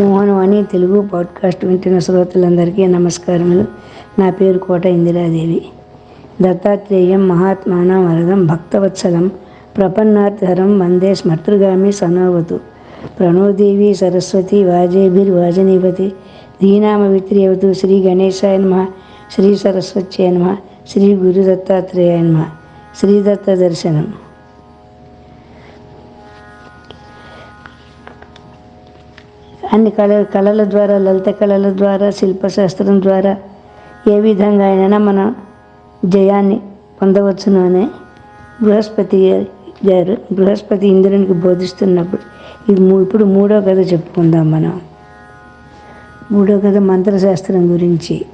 Mohanavani Telugu podcast వింటున్న శ్రోతలందరికీ నమస్కారములు. నా పేరు కోట ఇందిరాదేవి. దత్తాత్రేయం మహాత్మాన వరదం భక్తవత్సలం ప్రపన్నార్థరం వందే స్మర్తృగామి సనోవతు. ప్రణోదేవి సరస్వతి వాజేభిర్వాజనీపతి ధీనామ విత్రియవతు శ్రీ గణేశాయ నమ శ్రీ సరస్వత్యై నమ శ్రీ గురు దత్తాత్రేయాయ నమ. శ్రీ దత్త దర్శనం. అన్ని కళ కళల ద్వారా లలిత కళల ద్వారా శిల్పశాస్త్రం ద్వారా ఏ విధంగా అయినా మన జయాన్ని పొందవచ్చును అనే బృహస్పతి గారు బృహస్పతి ఇంద్రునికి బోధిస్తున్నప్పుడు. ఇది ఇప్పుడు మూడో కథ చెప్పుకుందాం మనం. మూడో కథ మంత్రశాస్త్రం గురించి.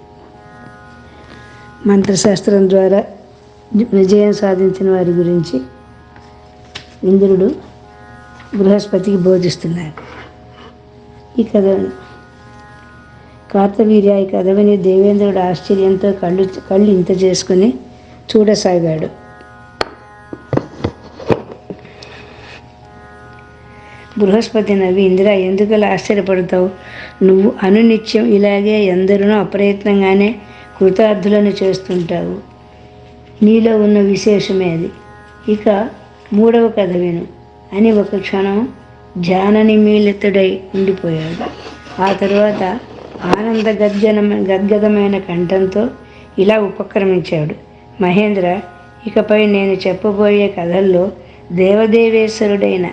మంత్రశాస్త్రం ద్వారా విజయం సాధించిన వారి గురించి ఇంద్రుడు బృహస్పతికి బోధిస్తున్నారు. ఈ కథ కార్తవీర్య ఈ కథ విని దేవేంద్రుడు ఆశ్చర్యంతో కళ్ళు కళ్ళు ఇంత చేసుకుని చూడసాగాడు. బృహస్పతి నవ్వి ఇందిరా ఎందుకలా ఆశ్చర్యపడతావు? నువ్వు అనునిత్యం ఇలాగే ఎందరినో అప్రయత్నంగానే కృతార్థులను చేస్తుంటావు. నీలో ఉన్న విశేషమే అది. ఇక మూడవ కథ విను. అని ఒక క్షణం ధ్యాన నిమీలితుడై ఉండిపోయాడు. ఆ తరువాత ఆనంద గద్గన గద్గదమైన కంఠంతో ఇలా ఉపక్రమించాడు. మహేంద్ర ఇకపై నేను చెప్పబోయే కథల్లో దేవదేవేశ్వరుడైన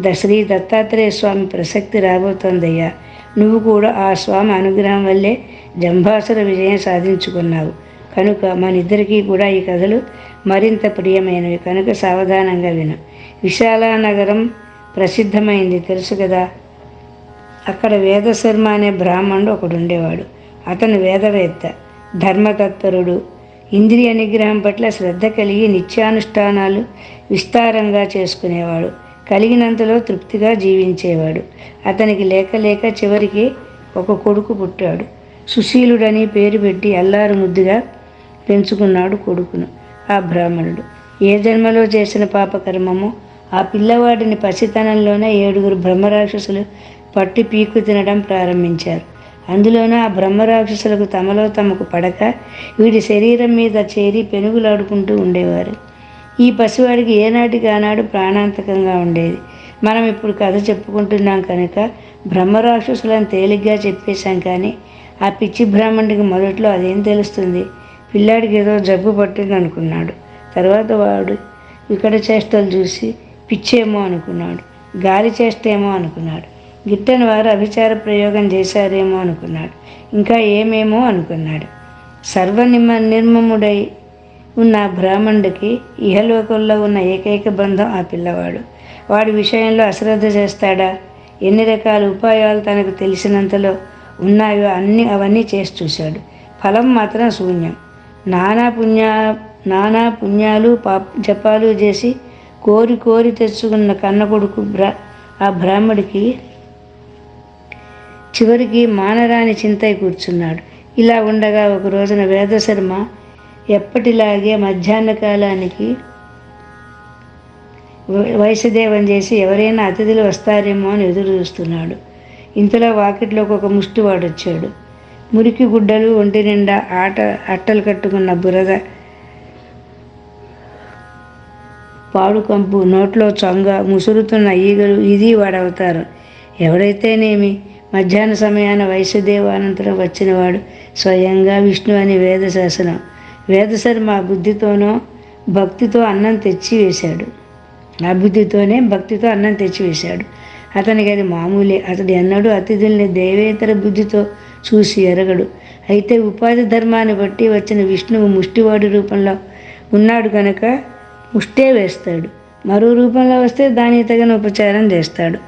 ద శ్రీ దత్తాత్రేయ స్వామి ప్రసక్తి రాబోతోందయ్యా. నువ్వు కూడా ఆ స్వామి అనుగ్రహం వల్లే జంభాసుర విజయం సాధించుకున్నావు. కనుక మనిద్దరికీ కూడా ఈ కథలు మరింత ప్రియమైనవి. కనుక సావధానంగా విను. విశాల నగరం ప్రసిద్ధమైంది. తెలుసు కదా? అక్కడ వేదశర్మ అనే బ్రాహ్మణుడు ఒకడు ఉండేవాడు అతను వేదవేత్త ధర్మతత్పరుడు. ఇంద్రియ నిగ్రహం పట్ల శ్రద్ధ కలిగి నిత్యానుష్ఠానాలు విస్తారంగా చేసుకునేవాడు. కలిగినంతలో తృప్తిగా జీవించేవాడు. అతనికి లేక లేక చివరికి ఒక కొడుకు పుట్టాడు. సుశీలుడని పేరు పెట్టి అల్లారు ముద్దుగా పెంచుకున్నాడు కొడుకును ఆ బ్రాహ్మణుడు. ఏ జన్మలో చేసిన పాపకర్మమో ఆ పిల్లవాడిని పసితనంలోనే ఏడుగురు బ్రహ్మరాక్షసులు పట్టి పీకు తినడం ప్రారంభించారు. అందులోనూ ఆ బ్రహ్మరాక్షసులకు తమలో తమకు పడక వీడి శరీరం మీద చేరి పెనుగులాడుకుంటూ ఉండేవారు. ఈ పసివాడికి ఏనాటికి ఆనాడు ప్రాణాంతకంగా ఉండేది. మనం ఇప్పుడు కథ చెప్పుకుంటున్నాం కనుక బ్రహ్మరాక్షసులను తేలిగ్గా చెప్పేశాం కానీ ఆ పిచ్చి బ్రాహ్మణుడికి మొదట్లో అదేం తెలుస్తుంది? పిల్లాడికి ఏదో జబ్బు పట్టింది అనుకున్నాడు తర్వాత వాడు ఇక్కడ చేష్టలు చూసి పిచ్చేమో అనుకున్నాడు. గాలి చేస్తేమో అనుకున్నాడు. గిట్టని వారు అభిచార ప్రయోగం చేశారేమో అనుకున్నాడు. ఇంకా ఏమేమో అనుకున్నాడు. సర్వనిమ నిర్మముడై ఉన్న బ్రాహ్మణుడికి ఇహలోకంలో ఉన్న ఏకైక బంధం ఆ పిల్లవాడు. వాడి విషయంలో అశ్రద్ధ చేస్తాడా? ఎన్ని రకాల ఉపాయాలు తనకు తెలిసినంతలో ఉన్నాయో అన్ని అవన్నీ చేసి చూశాడు. ఫలం మాత్రం శూన్యం. నానా పుణ్య నానా పుణ్యాలు పాప జపాలు చేసి కోరి కోరి తెచ్చుకున్న కన్న కొడుకు బ్రా ఆ బ్రాహ్మడికి చివరికి మానరాని చింతై కూర్చున్నాడు. ఇలా ఉండగా ఒక రోజున వేదశర్మ ఎప్పటిలాగే మధ్యాహ్న కాలానికి వ- వైశ్యదేవం చేసి ఎవరైనా అతిథులు వస్తారేమో అని ఎదురు చూస్తున్నాడు. ఇంతలో వాకిట్లోకి ఒక ముష్టివాడు వచ్చాడు మురికి గుడ్డలు ఒంటి నిండా ఆట అట్టలు కట్టుకున్న బురద పాడుకంపు నోట్లో చొంగ ముసురుతున్న ఈగలు ఇది వాడవుతారు. ఎవడైతేనేమి మధ్యాహ్న సమయాన వైశ్యదేవానంతరం వచ్చినవాడు స్వయంగా విష్ణు అని వేదశాసనం. వేదశర్మ మా బుద్ధితోనో భక్తితో అన్నం తెచ్చి వేశాడు. ఆ బుద్ధితోనే భక్తితో అన్నం తెచ్చి వేశాడు. అతనికి అది మామూలే. అతడు ఎన్నడూ అతిథుల్ని దైవేతర బుద్ధితో చూసి ఎరగడు. అయితే ఉపాధి ధర్మాన్ని బట్టి వచ్చిన విష్ణువు ముష్టివాడి రూపంలో ఉన్నాడు కనుక ముష్టే వేస్తాడు. మరో రూపంలో వస్తే దానికి తగిన ఉపచారం చేస్తాడు.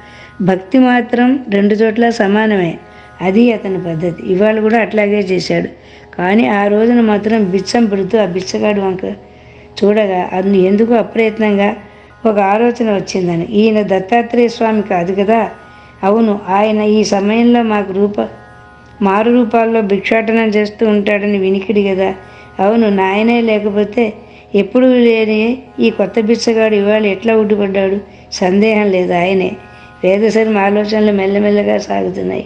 భక్తి మాత్రం రెండు చోట్ల సమానమే. అది అతని పద్ధతి. ఇవాళ కూడా అట్లాగే చేశాడు. కానీ ఆ రోజున మాత్రం బిచ్చం పెడుతూ ఆ బిచ్చగాడు వంక చూడగా అతను ఎందుకు అప్రయత్నంగా? ఒక ఆలోచన వచ్చిందని. ఈయన దత్తాత్రేయ స్వామి కాదు కదా? అవును ఆయన ఈ సమయంలో మాకు రూప మారు రూపాల్లో భిక్షాటనం చేస్తూ ఉంటాడని వినికిడి కదా. అవును నాయనే లేకపోతే ఎప్పుడు లేని ఈ కొత్త బిచ్చగాడు ఇవాళ ఎట్లా ఉడ్డుపడ్డాడు సందేహం లేదు ఆయనే. వేదశర్మ ఆలోచనలు మెల్లమెల్లగా సాగుతున్నాయి.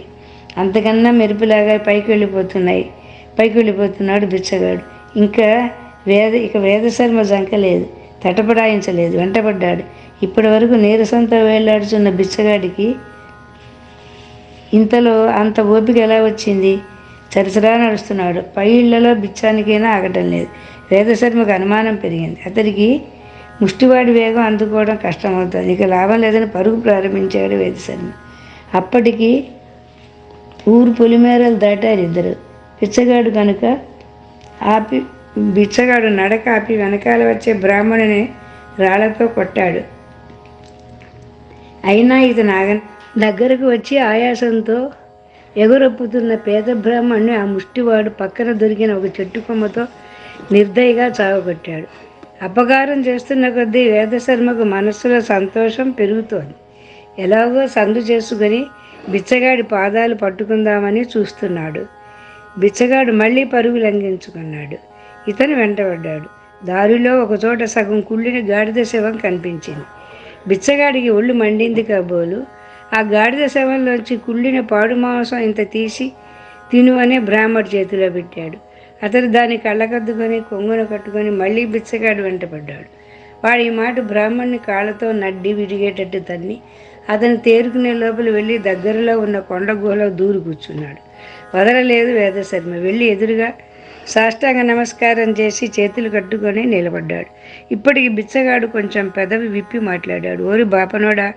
అంతకన్నా మెరుపులాగా పైకి వెళ్ళిపోతున్నాయి. పైకి వెళ్ళిపోతున్నాడు బిచ్చగాడు. ఇంకా వేద ఇక వేదశర్మ జంకలేదు తటపడాయించలేదు వెంటబడ్డాడు. ఇప్పటి వరకు నీరసంతో వేలాడుచున్న బిచ్చగాడికి ఇంతలో అంత ఓపిక ఎలా వచ్చింది? చరిచరా నడుస్తున్నాడు. పై ఇళ్ళలో బిచ్చానికైనా ఆగటం లేదు. వేదశర్మకు అనుమానం పెరిగింది. అతడికి ముష్టివాడి వేగం అందుకోవడం కష్టమవుతుంది. ఇక లాభం లేదని పరుగు ప్రారంభించాడు వేదశర్మ. అప్పటికి ఊరు పొలిమేరలు దాటారు ఇద్దరు. పిచ్చగాడు కనుక ఆపి బిచ్చగాడు నడక ఆపి వెనకాల వచ్చే బ్రాహ్మణుని రాళ్ళతో కొట్టాడు. అయినా ఇతను ఆగ దగ్గరకు వచ్చి ఆయాసంతో ఎగురొప్పుతున్న పేద బ్రాహ్మణ్ణి ఆ ముష్టివాడు పక్కన దొరికిన ఒక చెట్టు కొమ్మతో నిర్దయగా చావగొట్టాడు. అపకారం చేస్తున్న కొద్దీ వేదశర్మకు మనస్సులో సంతోషం పెరుగుతోంది. ఎలాగో సందు చేసుకుని బిచ్చగాడి పాదాలు పట్టుకుందామని చూస్తున్నాడు. బిచ్చగాడు మళ్ళీ పరుగు లంఘించుకున్నాడు. ఇతను వెంటబడ్డాడు. దారిలో ఒకచోట సగం కుళ్ళిన గాడిద శవం కనిపించింది. బిచ్చగాడికి ఒళ్ళు మండింది కాబోలు. ఆ గాడిద శవంలోంచి కుళ్ళిన పాడు మాంసం ఇంత తీసి తిను అనే బ్రాహ్మడి చేతిలో పెట్టాడు. అతను దాన్ని కళ్ళకద్దుకొని కొంగున కట్టుకొని మళ్ళీ బిచ్చగాడు వెంటపడ్డాడు. వాడు ఈ మాట బ్రాహ్మణ్ణి కాళ్ళతో నడ్డి విరిగేటట్టు తన్ని అతను తేరుకునే లోపల వెళ్ళి దగ్గరలో ఉన్న కొండ గుహలో దూరు కూర్చున్నాడు. వదలలేదు వేదశర్మ. వెళ్ళి ఎదురుగా సాష్టాంగ నమస్కారం చేసి చేతులు కట్టుకొని నిలబడ్డాడు. ఇప్పటికి బిచ్చగాడు కొంచెం పెదవి విప్పి మాట్లాడాడు. ఓరి బాపనోడా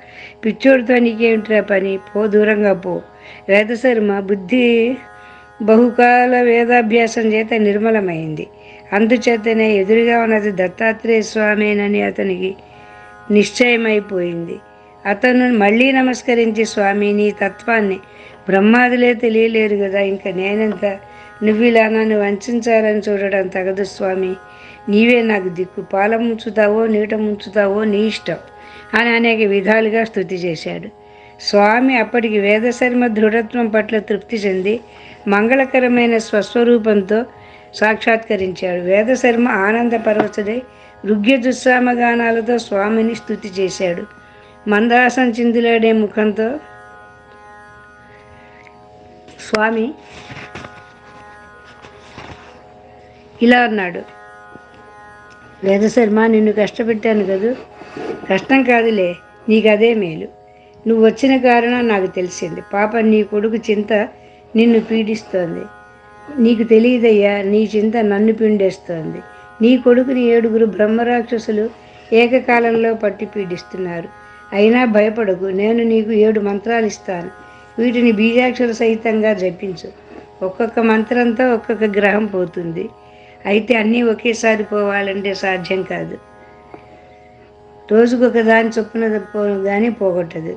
పిచ్చోడితో నీకేమిట్రా పని? పో దూరంగా పో. వేదశర్మ బుద్ధి బహుకాల వేదాభ్యాసం చేత నిర్మలమైంది. అందుచేతనే ఎదురుగా ఉన్నది దత్తాత్రేయ స్వామేనని అతనికి నిశ్చయమైపోయింది. అతను మళ్ళీ నమస్కరించి స్వామి నీ తత్వాన్ని బ్రహ్మాదులే తెలియలేరు కదా ఇంకా నేనెంత? నువ్వు ఇలా నన్ను వంచాలని చూడడం తగదు స్వామి. నీవే నాకు దిక్కు. పాల ముంచుతావో నీట ముంచుతావో నీ ఇష్టం అని అనేక విధాలుగా స్థుతి చేశాడు. స్వామి అప్పటికి వేదశర్మ దృఢత్వం పట్ల తృప్తి చెంది మంగళకరమైన స్వస్వరూపంతో సాక్షాత్కరించాడు. వేదశర్మ ఆనంద పర్వతుడై రుగ్య దుస్సామగానాలతో స్వామిని స్థుతి చేశాడు. మందాసం చిందులాడే ముఖంతో స్వామి ఇలా అన్నాడు. వేదశర్మ నిన్ను కష్టపెట్టాను కదూ? కష్టం కాదులే నీకు అదే మేలు. నువ్వు వచ్చిన కారణం నాకు తెలిసింది. పాప నీ కొడుకు చింత నిన్ను పీడిస్తోంది. నీకు తెలియదయ్యా నీ చింత నన్ను పిండేస్తోంది. నీ కొడుకుని ఏడుగురు బ్రహ్మరాక్షసులు ఏకకాలంలో పట్టి పీడిస్తున్నారు. అయినా భయపడకు నేను నీకు ఏడు మంత్రాలు ఇస్తాను వీటిని బీజాక్షర సహితంగా జపించు. ఒక్కొక్క మంత్రంతో ఒక్కొక్క గ్రహం పోతుంది. అయితే అన్నీ ఒకేసారి పోవాలంటే సాధ్యం కాదు. రోజుకొక దాని చొప్పున పో కానీ పోగొట్టదు.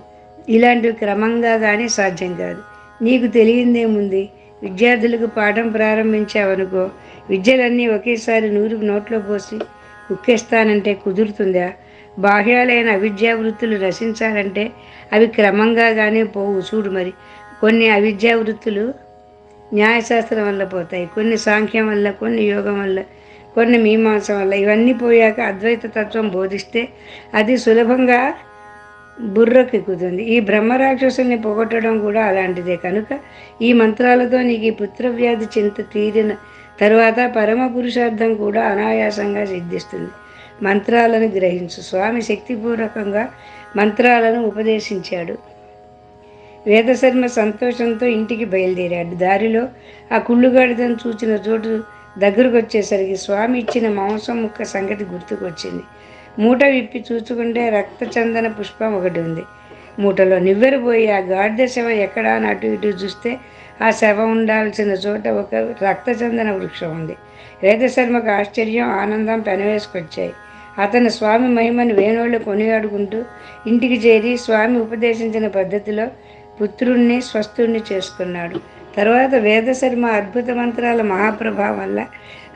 ఇలాంటివి క్రమంగా కానీ సాధ్యం కాదు. నీకు తెలియందేముంది? విద్యార్థులకు పాఠం ప్రారంభించావనుకో విద్యలన్నీ ఒకేసారి నూరు నోట్లో పోసి ఉక్కేస్తానంటే కుదురుతుందా? బాహ్యాలైన అవిద్యా వృత్తులు రచించాలంటే అవి క్రమంగా కానీ పోవు చూడు మరి. కొన్ని అవిద్యా వృత్తులు న్యాయశాస్త్రం వల్ల పోతాయి కొన్ని సాంఖ్యం వల్ల కొన్ని యోగం వల్ల కొన్ని మీమాంసం వల్ల. ఇవన్నీ పోయాక అద్వైత తత్వం బోధిస్తే అది సులభంగా బుర్రకెక్కుతుంది ఈ బ్రహ్మరాక్షసుల్ని పోగొట్టడం కూడా అలాంటిదే కనుక ఈ మంత్రాలతో నీకు ఈ పుత్రవ్యాధి చింత తీరిన తరువాత పరమ పురుషార్థం కూడా అనాయాసంగా సిద్ధిస్తుంది. మంత్రాలను గ్రహించు. స్వామి శక్తిపూర్వకంగా మంత్రాలను ఉపదేశించాడు. వేదశర్మ సంతోషంతో ఇంటికి బయలుదేరాడు. దారిలో ఆ కుళ్ళుగాడిదను చూచిన చోటు దగ్గరకు వచ్చేసరికి స్వామి ఇచ్చిన మాంసం ముక్క సంగతి గుర్తుకొచ్చింది. మూట విప్పి చూచుకుంటే రక్తచందన పుష్పం ఒకటి ఉంది. మూటలో నివ్వెరపోయి ఆ గాడిద శవ ఎక్కడా అని అటు ఇటు చూస్తే ఆ శవ ఉండాల్సిన చోట ఒక రక్తచందన వృక్షం ఉంది. రేతశర్మకు ఆశ్చర్యం ఆనందం పెనవేసుకొచ్చాయి. అతను స్వామి మహిమను వేణోళ్ళు కొనియాడుకుంటూ ఇంటికి చేరి స్వామి ఉపదేశించిన పద్ధతిలో పుత్రుణ్ణి స్వస్థుణ్ణి చేసుకున్నాడు. తర్వాత వేదశర్మ అద్భుత మంత్రాల మహాప్రభావం వల్ల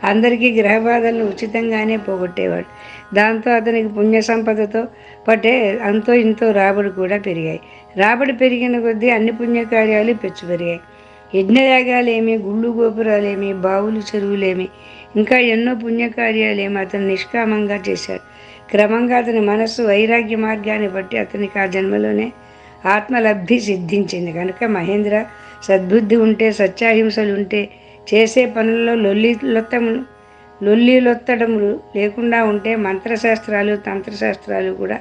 అందరికీ గ్రహబాధలను ఉచితంగానే పోగొట్టేవాడు. దాంతో అతనికి పుణ్య సంపదతో పట్టే అంతో ఇంతో రాబడి కూడా పెరిగాయి. రాబడి పెరిగిన కొద్దీ అన్ని పుణ్యకార్యాలు పెచ్చు పెరిగాయి యజ్ఞయాగాలేమి గుళ్ళు గోపురాలేమి బావులు చెరువులేమి ఇంకా ఎన్నో పుణ్యకార్యాలేమి అతను నిష్కామంగా చేశాడు. క్రమంగా అతని మనస్సు వైరాగ్య మార్గాన్ని బట్టి అతనికి ఆ జన్మలోనే ఆత్మలబ్ధి సిద్ధించింది. కనుక మహేంద్ర సద్బుద్ధి ఉంటే సత్యాహింసలు ఉంటే చేసే పనుల్లో లొల్లిలొత్తములు లొల్లిలొత్తడములు లేకుండా ఉంటే మంత్రశాస్త్రాలు తంత్రశాస్త్రాలు కూడా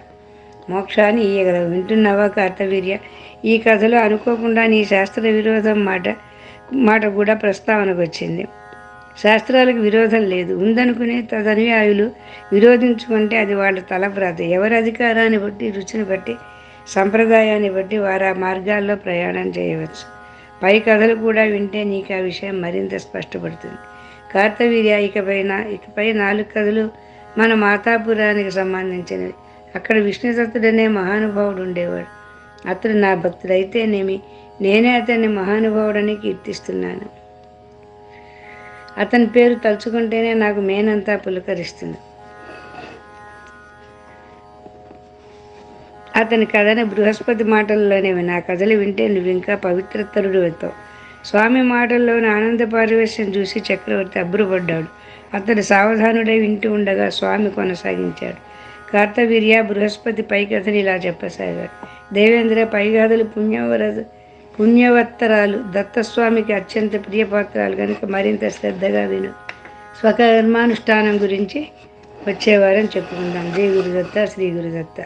మోక్షాన్ని ఇయ్యగలవు. వింటున్నావా కార్తవీర్య? ఈ కథలో అనుకోకుండా నీ శాస్త్ర విరోధం మాట మాట కూడా ప్రస్తావనకు వచ్చింది. శాస్త్రాలకు విరోధం లేదు. ఉందనుకునే తదనుయాయులు విరోధించుకుంటే అది వాళ్ళ తలప్రాత ఎవరి అధికారాన్ని బట్టి రుచిని బట్టి సంప్రదాయాన్ని బట్టి వారు ఆ మార్గాల్లో ప్రయాణం చేయవచ్చు. పై కథలు కూడా వింటే నీకు ఆ విషయం మరింత స్పష్టపడుతుంది. కార్తవీర్య ఇకపైన ఇకపై నాలుగు కథలు మన మాతాపురానికి సంబంధించినవి. అక్కడ విష్ణుదత్తుడనే మహానుభావుడు ఉండేవాడు. అతడు నా భక్తుడైతేనేమి? నేనే అతన్ని మహానుభావుడని కీర్తిస్తున్నాను. అతని పేరు తలుచుకుంటేనే నాకు మేనంతా పులకరిస్తుంది. అతని కథను బృహస్పతి మాటల్లోనే నా కథలు వింటే నువ్వు ఇంకా పవిత్రతరుడు అవుతావు స్వామి మాటల్లోని ఆనంద పారివేశం చూసి చక్రవర్తి అబ్బురపడ్డాడు. అతడు సావధానుడై వింటూ ఉండగా స్వామి కొనసాగించాడు. కార్తవీర్య బృహస్పతి పై కథని ఇలా చెప్పసాగాడు. దేవేంద్ర పై కథలు పుణ్యవర పుణ్యవత్తరాలు దత్తస్వామికి అత్యంత ప్రియపాత్రాలు కనుక మరింత శ్రద్ధగా విను. స్వకర్మానుష్ఠానం గురించి వచ్చేవారని చెప్పుకుందాం. జై గురుదత్త శ్రీ గురుదత్త.